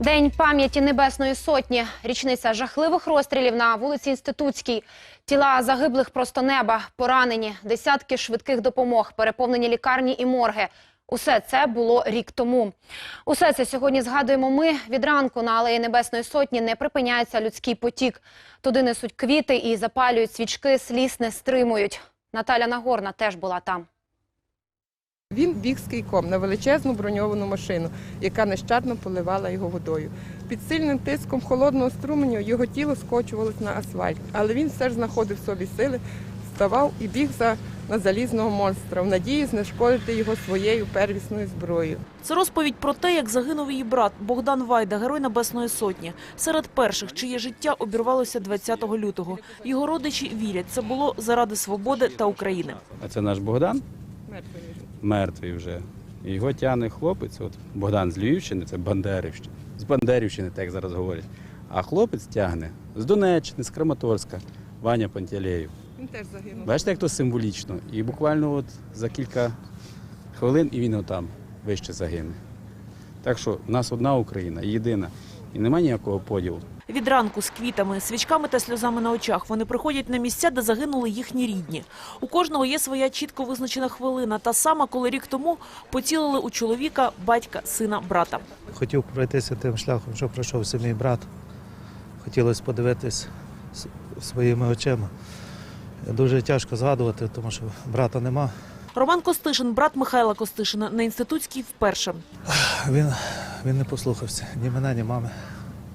День пам'яті Небесної Сотні. Річниця жахливих розстрілів на вулиці Інститутській. Тіла загиблих просто неба, поранені, десятки швидких допомог, переповнені лікарні і морги. Усе це було рік тому. Усе це сьогодні згадуємо ми. Від ранку на Алеї Небесної Сотні не припиняється людський потік. Туди несуть квіти і запалюють свічки, сліз не стримують. Наталя Нагорна теж була там. Він біг з кийком на величезну броньовану машину, яка нещадно поливала його водою. Під сильним тиском холодного струменю його тіло скочувалось на асфальт, але він все ж знаходив в собі сили, вставав і біг за на залізного монстра в надії знешкодити його своєю первісною зброєю. Це розповідь про те, як загинув її брат Богдан Вайда, герой Небесної Сотні. Серед перших, чиє життя обірвалося 20 лютого. Його родичі вірять, це було заради свободи та України. А це наш Богдан, Мертвий вже. І його тягне хлопець, от Богдан з Львівщини, це Бандерівщина. З Бандерівщини, так як зараз говорять. А хлопець тягне з Донеччини, з Краматорська, Ваня Пантелеєв. Він теж загинув. Бачите, як то символічно. І буквально от за кілька хвилин і він отам вище загине. Так що в нас одна Україна, єдина. І немає ніякого поділу. Від ранку з квітами, свічками та сльозами на очах вони приходять на місця, де загинули їхні рідні. У кожного є своя чітко визначена хвилина, та сама, коли рік тому поцілили у чоловіка, батька, сина, брата. Хотів пройтися тим шляхом, що пройшов мій брат. Хотілося подивитись своїми очима. Дуже тяжко згадувати, тому що брата нема. Роман Костишин, брат Михайла Костишина, на інститутській вперше. Він, він не послухався ні мене, ні мами.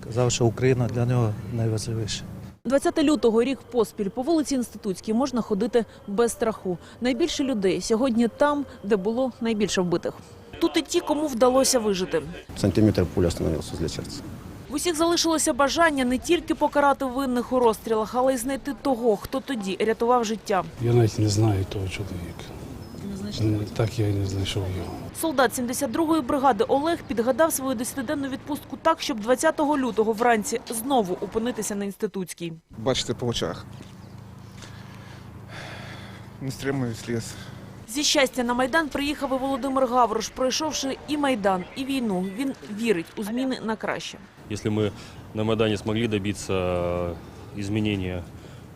Казав, що Україна для нього найважливіше. 20 лютого, рік поспіль, по вулиці Інститутській можна ходити без страху. Найбільше людей сьогодні там, де було найбільше вбитих. Тут і ті, кому вдалося вижити. Сантиметр пуля остановился возле сердца. В усіх залишилося бажання не тільки покарати винних у розстрілах, але й знайти того, хто тоді рятував життя. Я навіть не знаю того чоловіка. Так я і не знайшов його. Солдат 72-ї бригади Олег підгадав свою десятиденну відпустку так, щоб 20 лютого вранці знову опинитися на інститутській. бачите по очах. Не стримую сліз. Зі щастя на майдан приїхав і Володимир Гаврош, пройшовши і майдан, і війну. Він вірить у зміни на краще. Если мы на Майдане смогли добиться изменения,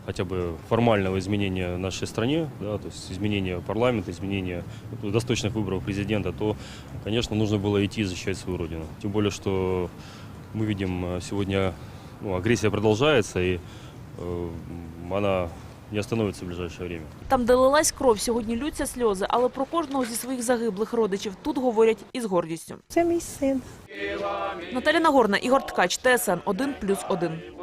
хотя бы формального изменения в нашей стране, да, то есть изменения парламента, изменения ну, досрочных выборов президента, то, конечно, нужно было идти и защищать свою родину. Тем более, что мы видим э, сегодня, ну, агрессия продолжается, и э, она не остановится в ближайшее время. Там, де лилась кров, сьогодні лються сльози, але про кожного зі своїх загиблих родичів тут говорять із гордістю. Це мій син. Наталя Нагорна, Ігор Ткач, ТСН 1+,1.